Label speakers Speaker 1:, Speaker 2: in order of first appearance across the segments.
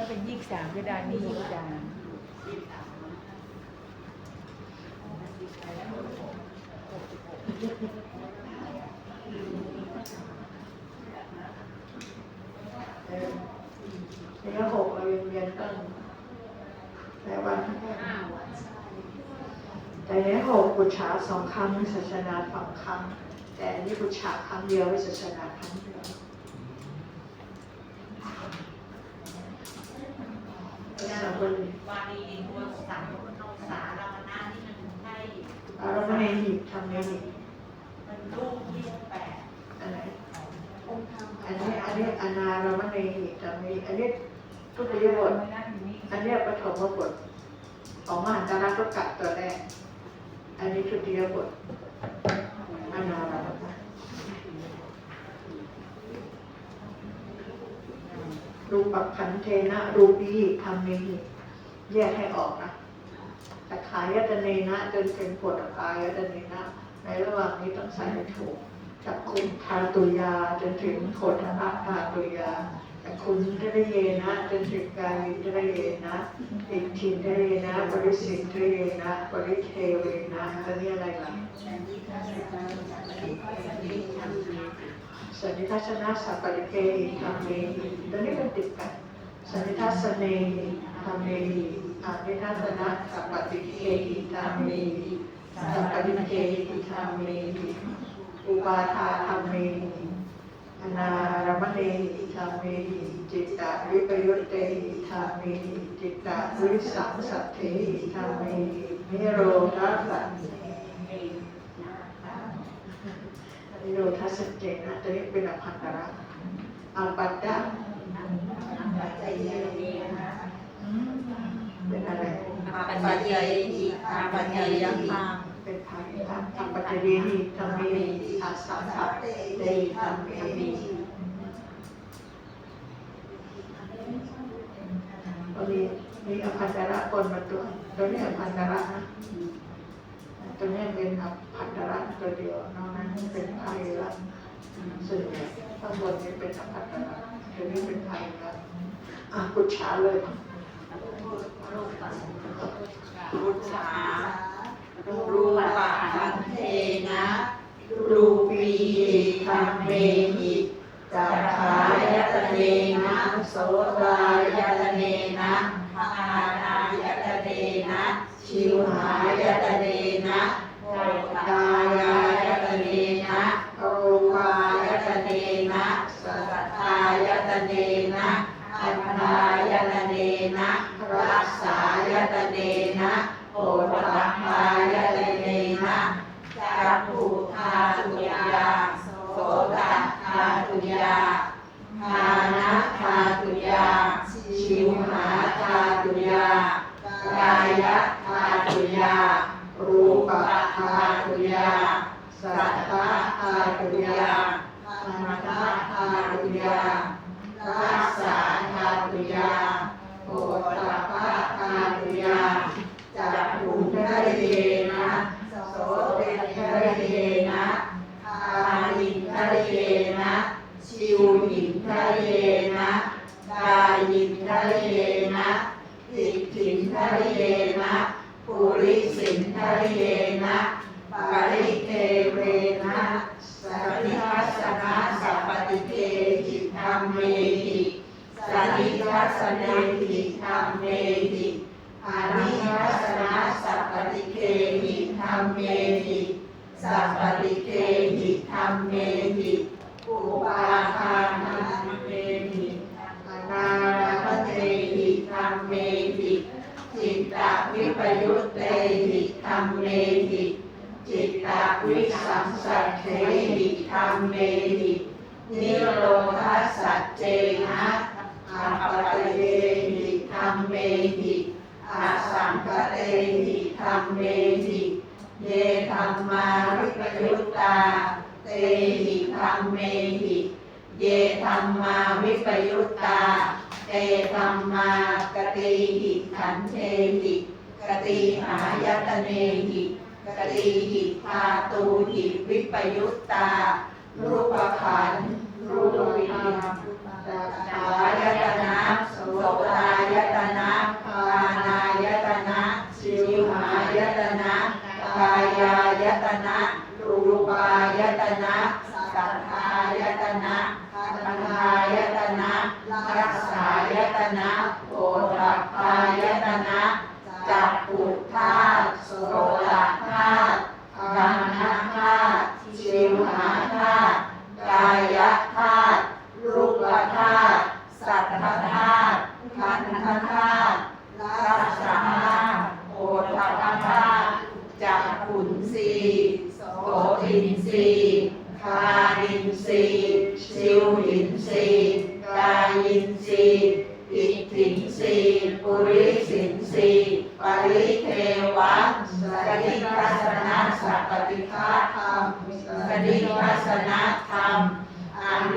Speaker 1: ถ้าเป็นยี่สามก็ได้นี่ยี่สาม
Speaker 2: ระยะหกเรายังเรียนตั้งแต่วันแต่ระยหกปุจฉาสองครั้งวิสัชนาสองครั้ง แต่อันนี้ปุจฉาครั้งเดียววิสัชนาครั้งเดียว สามคน
Speaker 3: วารีตัวสามสารามนานี่มันใช่
Speaker 2: อารมณ์ในหีบทำในหีบ
Speaker 3: มันรูปที่แปด
Speaker 2: อันไหนอันนี้อันนี้อนารมณ์ในหีบทำในหีบอันนี้ทุติยบทอันนี้ปฐมบทของมหาจารย์ตุกะตัวแรก อันนี้ทุติยบทอานารามณะรูปขันเทนะรูปีทำในหีบ แยกให้ออกนะแต่ขายตเนนะจนเป็นผลกายตเนนะ ในระหว่างนี้ต้องใส่ให้ถูกจากคุณทาตุยาจนถึงโคตรนะทาตุยาจากคุณทะเยนะจนถึงกายทะเยนะอิทินทะเยนะบริสิทธะเยนะบริเทเวนะจะนี่อะไรล่ะสันนิทัศนะสัพปริเกหิธรรมเมหิตอนนี้มันติดกันสันนิทัศเนหิ เมหิอานิทัศนะสัพปริเกหิธรรมเมหิสัพปริเกหิธรรมเมหิอุปาทาธรรมเมหิอนารมะเนหิธรรมเมหิจิตตวิปยุตเตหิธรรมเมหิจิตตวิสังสัตเถหิธรรมเมหินิโรธาสัตนิโรธาสัจเจนะตัวนี้เป็นอภันตระอัปปัตตะอืม เป็นอะไร
Speaker 3: อาปัจเจยอิอาปัจเจยังทาง
Speaker 2: เป็นภัยครับอัปปัจจเยหิธรรมเมหิอาสาสะเตหิธรรมเมหิก็มีมีอภันตระปนมาตัวตัวนี้อภันตระนะตัวนี้เป็นอภันตระตัวเดียวนอกนั้นเป็นภัยละส่วนใหญ่ข้างบนนี้เป็นอภันตระตัวนี้เป็นภัยละอะกุชาเลย
Speaker 3: บุชารูปะขันเทนะรูปีธรรมเมหิจักขายตเนนะโสตายตเนนะอา ทะเยนะปุริสินทะเยนะปาริเทเวนะสัพพิทัสสนะสัพปติเกหิธรรมเมหิสัพพิทัสสเนหิธรรมเมหิอานิทัสสนะสัพปติเกหิธรรมเมหิสัพปติเก ยุตเตหิธรรมเมหิจิตตวิสังสัตเถหิธรรมเมหินิโรธาสัจเจนะอาปะเตหิธรรมเมหิอาสังคเตหิธรรมเมหิเยธรรมาวิปยุตตา เตหิธรรมเมหิเยธรรมาวิปยุตตา เตธรรมากติหิขันเทหิ กติหายตเนหิกติหิตาตูหิวิปยุตตา รูปขันรูปิขายตนะโสตายตนะปานายตนะสิวหายตนะกายายตนะรูปายตนะสัทธายตนะปัญายตนะรักษายตนะโอทัปายตนะ จักขุธาตุโสตธาตุ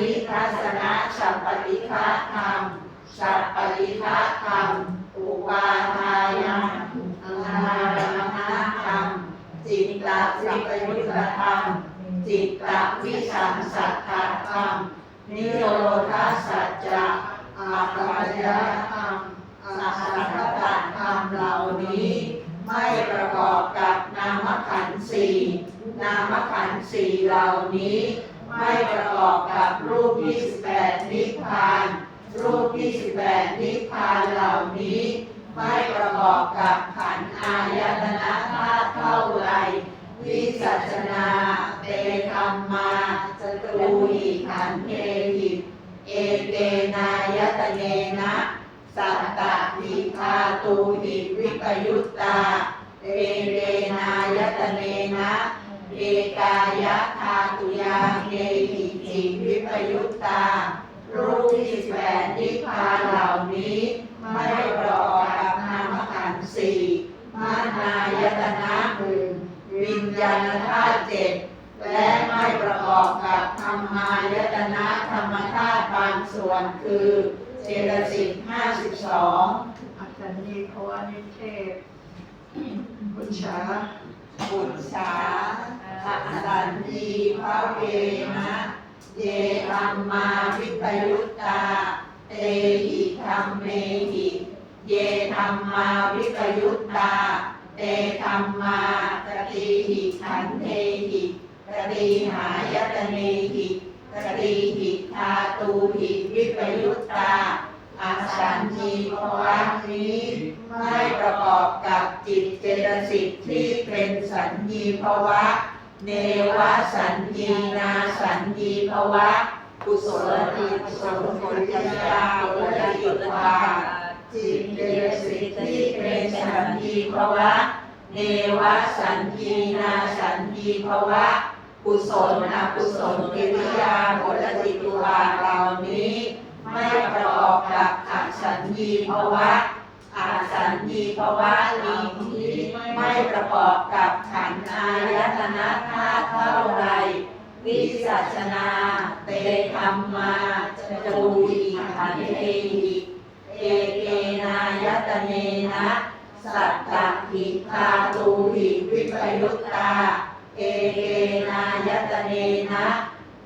Speaker 3: นิทัสนะสัพปติฆาธรรม สัพปติฆาธรรม อุปาทายะอังคารมณธรรม จิตตวิปยุตธรรม จิตตวิสังสัทธธรรม นิโรธาสัจจะอาปัญญาธรรมสัพพะธรรมเหล่านี้ ไม่ประกอบกับนามขันธ์สี่นามขันธ์สี่เหล่านี้ ไม่ประกอบกับรูปที่สิบแปดนิพพาน รูปที่สิบแปดนิพพานเหล่านี้ ไม่ประกอบกับขันธ์อายต นายตนะหนึ่งวิญญาณธาตุเจ็ดและไม่ประกอบกับธรรมายตนะธรรมธาตุบางส่วนคือเจตสิกห้าสิบสอง
Speaker 2: อัตตนีภวนิเทศบุญชา
Speaker 3: บุญชาอสันตีพระเวนะเยธรรมาวิปยุตตา เตหิธรรมเมหิ เยธรรมาวิปยุตตา เตธรรมาตติหิขันเทหิตติหายตเนหิตติหิธาตูหิวิปยุตตาอาสันจีภวะนี้ไม่ประกอบกับจิตเจตสิกที่เป็นสัญญีภวะ เนวสัญญีนาสัญญีภวะกุศลจิตกุศลผลญาอุลจิตวา จิตเจตสิที่เป็นสัญญีภวะ เนวสัญญีนาสัญญีภวะ กุศลอกุศลกิริยาผลจิตุวาเหล่านี้ ไม่ประกอบกับอสัญญีภวะอาสัญญีภวะนี้ไม่ประกอบกับขันธ์อายตนะธาตุเท่าไรวิสัชนา เตธรรมมาจตูหิขันเทหิ เอเกนายตเนนะสัตตหิคาตูหิวิปยุตตา เอเกนายตเนนะ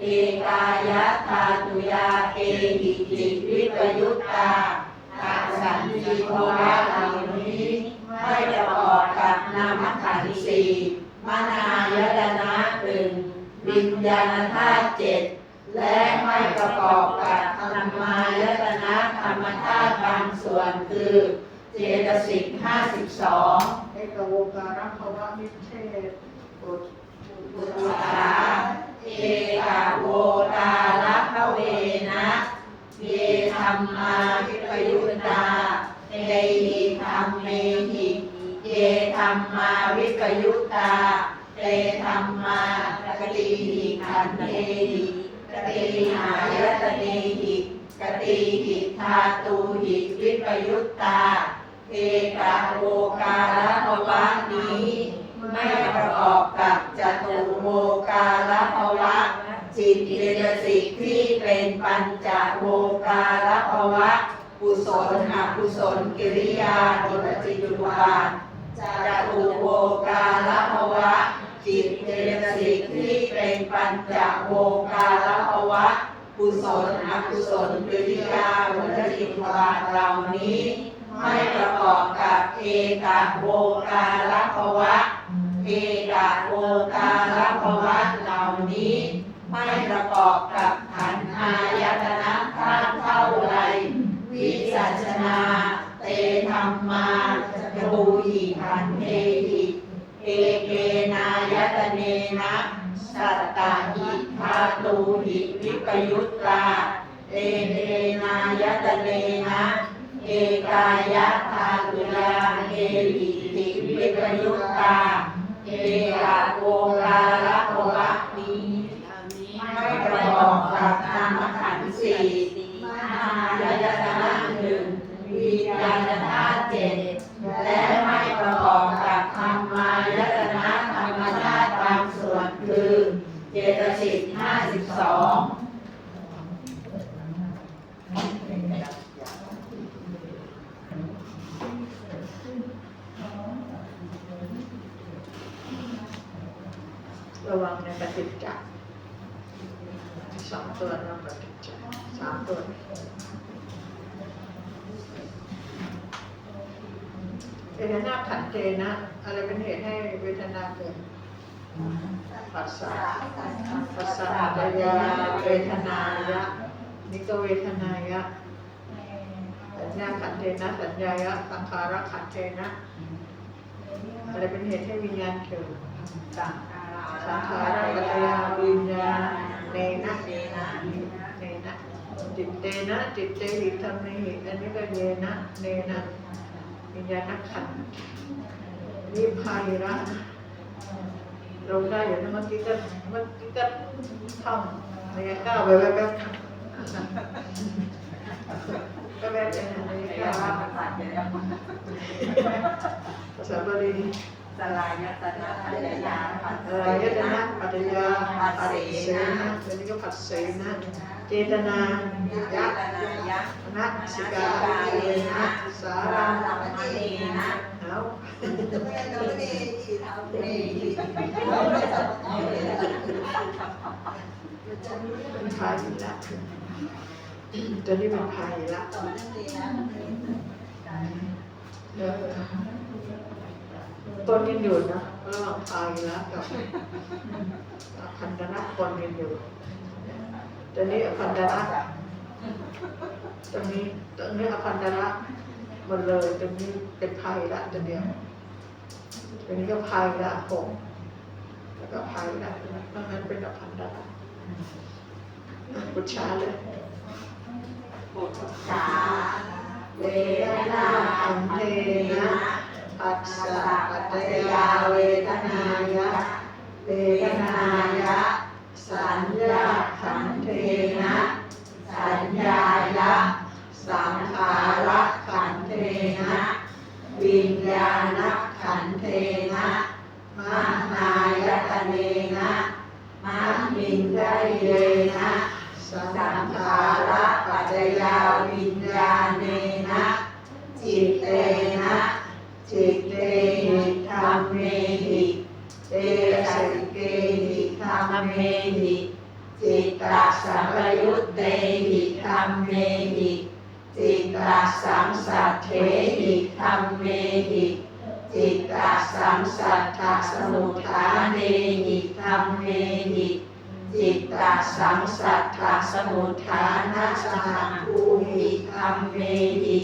Speaker 3: เอกายะธาตุยาเอหิจิวิปยุตตาอาสันติภวะเหล่านี้ไม่ประกอบกับนามขันธ์สี่มนายตนะหนึ่งวิญญาณธาตุเจ็ด และไม่ประกอบกับธรรมายตนะธรรมธาตุบางส่วนคือเจตสิกห้าสิบสอง
Speaker 2: เอกโวการภวะนิเทศบุตร
Speaker 3: บุตาเอกาโวตาลัพเวนะเยธรรมาวิปยุตตาเตหิธรรมเมหิเยธรรมาวิปยุตตาเตธรรมาตติหิขันเทหิ กติหายตเนหิกติหิธาตูหิวิปยุตตา เอกาโวกาลภวะนี้ ไม่ประกอบกับจตุโวกาลภวะจิตเจตสิกที่เป็นปัญจโวกาลภวะกุศลอกุศลกิริยาจิตจิตุวาจตุโวกาลภวะ จิตเจตสิกที่เป็นปัญจโวการภวะกุศลอกุศลปุริยาวัตจิตวาเหล่านี้ ไม่ประกอบกับเอกาโวการภวะเอกาโวการภวะเหล่านี้ ไม่ประกอบกับขันธายตนะท่าเท่าไร
Speaker 4: วิจัชนา
Speaker 3: เตธรรมาจูหิขันเทหิ เอเกนายตเนนะสัตตาหิธาตูหิวิปยุตตาเอเกนายตเนนะเอกายะทาตุลาเอหิติวิปยุตตาเอกาโกลาละโกละนี้ไม่ประกอบกับนามขันธ์สี่มหายตนะหนึ่งวิญญาณ ตัวนะ
Speaker 2: ปฏิจจ์สามตัวเวทนาขันเจนะ อะไรเป็นเหตุให้เวทนาเกิดปัสสะปัสสะปัญญาเวทนายะนี่ก็เวทนายะสัญญาขันเทนะ สัญญายะสังขารขันเทนะ อะไรเป็นเหตุให้วิญญาณเกิดสังสังขารปัจจยาวิญญาณ เนนะเนนะเนนะจิตเตนะจิตเตหิธรรมหิอันนี้ก็เนนะเนนะวิญญาณขันธ์วิภัยระลงได้อยู่นะเมื่อกี้ก็เมื่อกี้ก็ท่องในก้าวไปแวบๆก็แบบเป็นในก้าวภาษาบาลี
Speaker 3: สลายตนะปัญญาปัจ
Speaker 2: เอ่อยตนะปัจจยาปัสเสนะอันนี้ก็ปัสเสนะเจตนายะ
Speaker 3: นายะ
Speaker 2: นะสิกาเยนะสา
Speaker 3: สา
Speaker 2: รา
Speaker 3: ราลัมณีนะ
Speaker 2: เอาเป็นภัยละตัวนี้เป็นภัยละเออ ต้นกันอยู่นะระหว่างภัยละกับพันธนะคนกันอยู่ตัวนี้อพันธนะตรงนี้ตรงนี้อพันธนะหมดเลยตรงนี้เป็นภัยละตัวเดียวตรงนี้ก็ภัยละหกแล้วก็ภัยละนอกนั้นเป็นอพันธนะปุจฉาเลย
Speaker 3: ปุจฉาเว
Speaker 2: จ
Speaker 3: จ
Speaker 2: จ
Speaker 3: จ
Speaker 2: ยายาเวทนานา
Speaker 3: ยะ
Speaker 2: เวทนานา
Speaker 3: ยะ สัญญาขันเทนะ สัญญายะ สังขารขันเทนะ วิญญาณขันเทนะมหายตเนนะมัมมินไดเยนะ
Speaker 2: สังขา
Speaker 3: ขารปัจจยาวิญญาณเนนะ จิตเตนะ จิตเตหิธรรมเมหิเตสิเกหิธรรม เมหิจิตตสัมปยุตเตหิธรรมเมหิจิตตสังสัทเถหิธรรมเมหิจิตตสังสัทธสมุทฐาเนหิธรรมเมหิจิตตสังสัทธสมุทฐานะสหภูหิธรรมเมหิ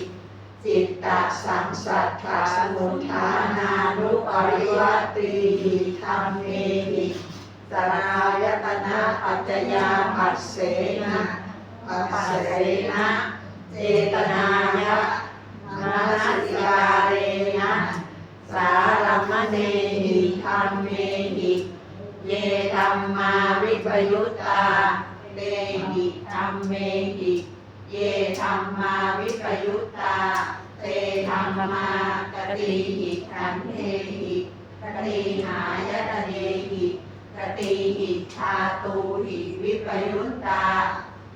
Speaker 3: จิตตสังสัทธาสมุทฐานานุปริวัติหิธรรมเมหิ สลายตนะปัจจยาปัสเสนะปัสเสนะเจตนายะนาสิกาเรนะสารัมเนหิธรรมเมหิเยธรรมาวิปยุตตาเตหิธรรมเมหิเยธรรมาวิปยุตตาเตธรรมากติหิขันเทหิกติหายตเนหิ กติหิชาตูหิวิปยุตตา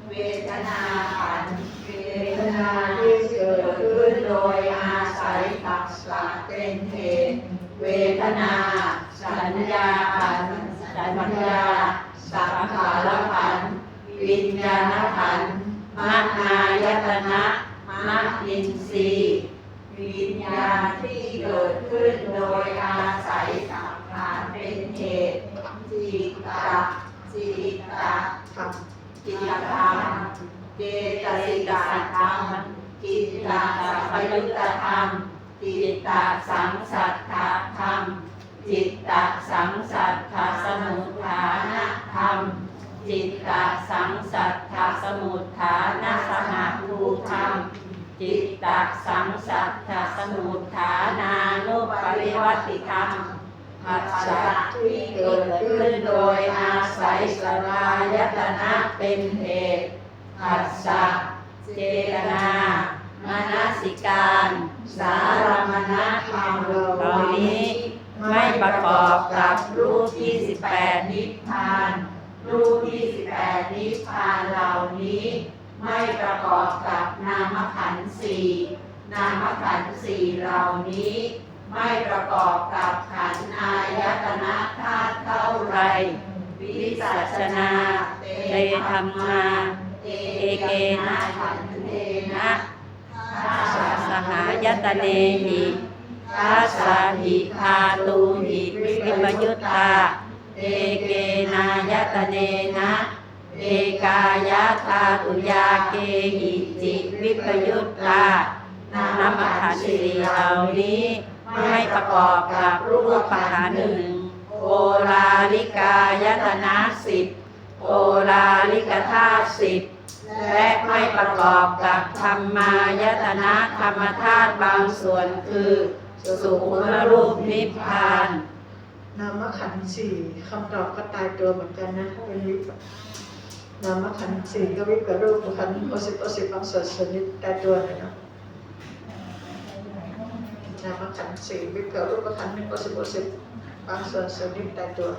Speaker 3: เวทนาขันธ์เวทนาที่เกิดขึ้นโดยอาศัยตักษะเป็นเหตุเวทนา สัญญาขันสัญญาสังขารขันธ์วิญญาณขันธ์มหายตนะมะอินทรีย์วิญญาณที่เกิดขึ้นโดยอาศัยสังขารเป็นเหตุ จิตตะจิตตะ
Speaker 2: ทำ
Speaker 3: จิตธรรมเจตสิกธรรมจิตตสัพยุตธรรมจิตตสังสัทธธรรมจิตตสังสัทธสมุทฐานธรรมจิตตสังสัทธสมุทฐานาสหภูธรรมจิตตสังสัทธสมุทฐานานุปริวัติธรรม ผัสสะที่เกิดขึ้นโดยอาศัยสลายตนะเป็นเหตุผัสสะเจตนามนสิการ สารมณธรรมเหล่านี้ ไม่ประกอบกับรูปที่18นิพพาน รูปที่18นิพพานเหล่านี้ ไม่ประกอบกับนามขันธ์สี่นามขันธ์สี่เหล่านี้ ไม่ประกอบกับข นอายตนะธาตุเท่าไร วิสัชนาเตธรรมนาเอเกนะขันเทนะทัสสหายตเนหิทัสสหิพาตูหิวิปยุตตาเอเกนายตเนนะเอกายะธาตุยาเกหิจิวิปยุตตานามขันสีเหล่านี้ ไม่ประกอบกับรูปขันธ์หนึ่งโอลาลิกายตนะสิบโอลาลิกธาตุสิบและไม่ประกอบกับธรรมายตนะธรรมธาตุบางส่วนคือสุขรูปนิพพาน
Speaker 2: นามขันธ์สี่คำตอบก็ตายตัวเหมือนกันนะเป็นวิปนามขันธ์สี่ก็วิปกับรูปขันธ์โอสิบโอสิบบางส่วนสนิทตายตัวเลยเนาะ นามขันธ์สี่วิปกับรูปขันธ์หนึ่งก็สิบสิบบางส่วนสนิทตายตัว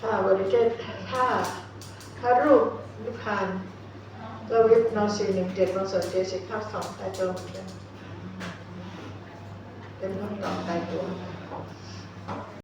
Speaker 2: ถ้าบริเจตถ้าถ้ารูปนิพพานก็วิปนอสี่หนึ่งเจ็ดบางส่วนเจ็ดสิบข้าสองแต่ตัวเหมือนกันเป็นคำตอบตายตัว